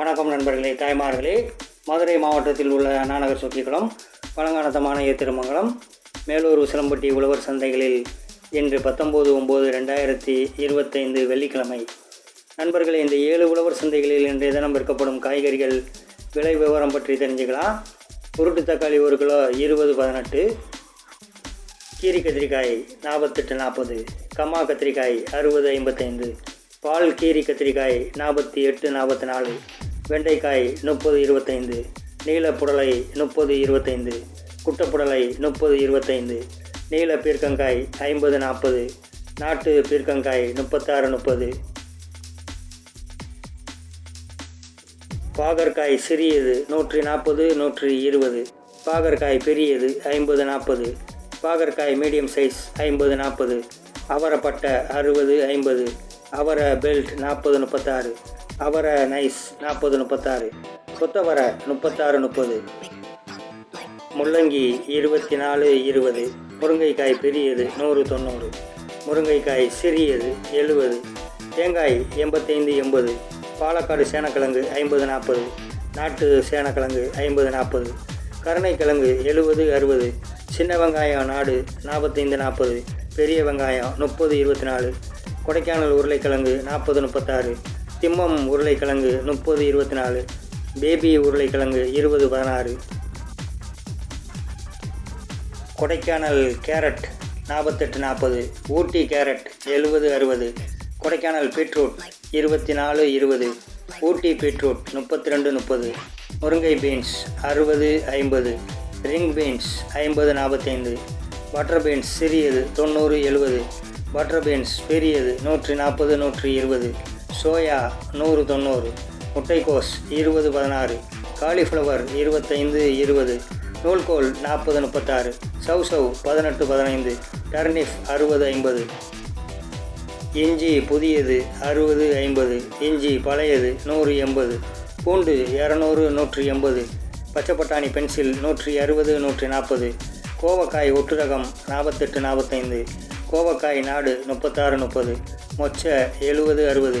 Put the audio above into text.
வணக்கம் நண்பர்களே தாய்மார்களே. மதுரை மாவட்டத்தில் உள்ள அண்ணாநகர் சுற்றிக்குளம் பழங்கானத்தமான ஏத்திருமங்கலம் மேலூர் உசிலம்பட்டி உழவர் சந்தைகளில் இன்று பத்தொம்போது ஒம்பது ரெண்டாயிரத்தி இருபத்தைந்து வெள்ளிக்கிழமை. நண்பர்களே இந்த ஏழு உழவர் சந்தைகளில் இன்றைய தினம் விற்கப்படும் காய்கறிகள் விலை விவரம் பற்றி தெரிஞ்சுக்கலாம். உருட்டு தக்காளி ஒரு கிலோ இருபது பதினெட்டு. கீரி கத்திரிக்காய் நாற்பத்தெட்டு நாற்பது கம்மா கத்திரிக்காய் அறுபது ஐம்பத்தைந்து. பால் கீரி கத்திரிக்காய் நாற்பத்தி எட்டு நாற்பத்தி நாலு. வெண்டைக்காய் முப்பது இருபத்தைந்து நீலப்புடலை புடலை முப்பது இருபத்தைந்து குட்டப்புடலை முப்பது இருபத்தைந்து நீல பீர்க்கங்காய் ஐம்பது நாற்பது நாட்டு பீர்க்கங்காய் முப்பத்தாறு முப்பது. பாகற்காய் சிறியது நூற்றி நாற்பது நூற்றி இருபது. பாகற்காய் பெரியது ஐம்பது நாற்பது. பாகற்காய் மீடியம் சைஸ் ஐம்பது நாற்பது. அவரைப்பட்டை அறுபது ஐம்பது. அவரை பெல்ட் நாற்பது முப்பத்தாறு. அவரை நைஸ் நாற்பது முப்பத்தாறு. கொத்தவரை முப்பத்தாறு முப்பது. முள்ளங்கி இருபத்தி நாலு இருபது. முருங்கைக்காய் பெரியது நூறு தொண்ணூறு. முருங்கைக்காய் சிறியது எழுபது தேங்காய் எண்பத்தைந்து எண்பது. பாலக்காடு சேனக்கிழங்கு ஐம்பது நாற்பது நாட்டு சேனக்கிழங்கு ஐம்பது நாற்பது கருணைக்கிழங்கு எழுபது அறுபது. சின்ன வெங்காயம் நாடு நாற்பத்தைந்து நாற்பது பெரிய வெங்காயம் முப்பது இருபத்தி நாலு கொடைக்கானல் உருளைக்கிழங்கு நாற்பது முப்பத்தாறு. திம்மம் உருளைக்கிழங்கு முப்பது இருபத்தி நாலு பேபி உருளைக்கிழங்கு இருபது பதினாறு. கொடைக்கானல் கேரட் நாற்பத்தெட்டு நாற்பது ஊட்டி கேரட் எழுபது அறுபது. கொடைக்கானல் பீட்ரூட் இருபத்தி நாலு இருபது. ஊட்டி பீட்ரூட் முப்பத்தி ரெண்டு முப்பது. முருங்கை பீன்ஸ் அறுபது ஐம்பது. ரிங் பீன்ஸ் ஐம்பது நாற்பத்தைந்து பட்டர் பீன்ஸ் சிறியது தொண்ணூறு எழுபது பட்டர் பீன்ஸ் பெரியது நூற்றி நாற்பது நூற்றி இருபது. சோயா நூறு தொண்ணூறு முட்டைக்கோஸ் இருபது பதினாறு காலிஃப்ளவர் இருபத்தைந்து இருபது நூல்கோல் நாற்பது முப்பத்தாறு சவ் சவ் பதினெட்டு பதினைந்து டர்னிஃப் அறுபது ஐம்பது. இஞ்சி புதியது அறுபது ஐம்பது இஞ்சி பழையது நூறு எண்பது பூண்டு இரநூறு நூற்றி எண்பது பச்சைப்பட்டாணி பென்சில் நூற்றி அறுபது நூற்றி நாற்பது கோவக்காய் ஒட்டுரகம் நாற்பத்தெட்டு நாற்பத்தைந்து கோவக்காய் நாடு முப்பத்தாறு முப்பது மொச்சை எழுபது அறுபது